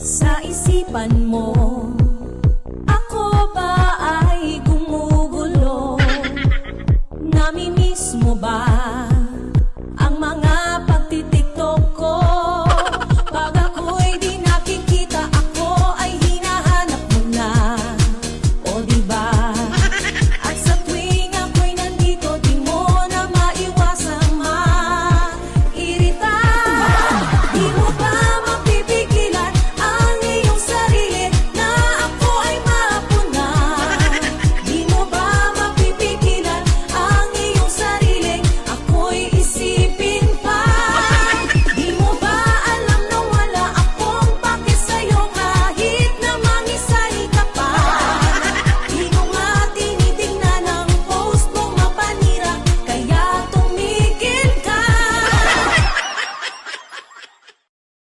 sa isipan mo Ako ba ay gumugulo? Namimiss mo ba ang mga pagtitiktok ko? Pag ako'y di nakikita, ako ay hinahanap mo na O diba